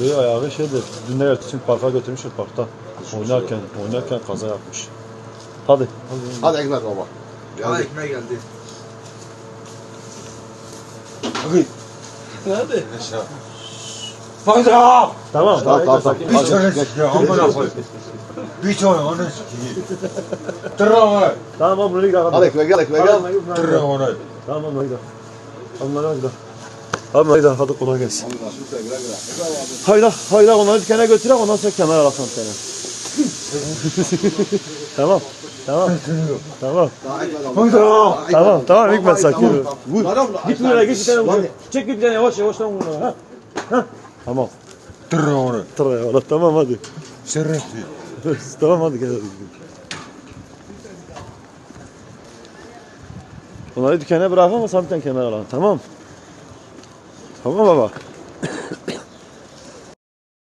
Şey ayağı şeydir. Dün de ertesi parka götürmüşler parkta. Oynarken, oynarken kaza yapmış. Hadi. Hadi ekmek baba. Aa ekmeğe geldi. Hadi. Fayda! Tamam. Tamam tamam tamam. Bir tane sikiyor amına koy. Bir tane onu sikiyim. Tırnağı. Tamam abi buraya gidelim. Hadi ekmek gel ekmek Tamam, gel. Tırnağı onu. Tamam hadi gidelim. Tamam hadi gidelim. Hadi gidelim. Hadi kolay gelsin. Hayda, hayda onları dükkana götürek ondan sonra kemer alasın seni. tamam. Tamam. Tamam. Fayda! Tamam. Tamam Hikmet sakin ol. Vur. Git buraya git bir tane vur. Çek bir tane yavaş yavaş lan vur. Ha. Ha. Tamam. Tırnağı onu. Tıra ya. Tamam hadi. Şerefli. tamam hadi gel. hadi. Onları dükkana bırak ama sen bir tane kemer alalım. Tamam. Tamam baba.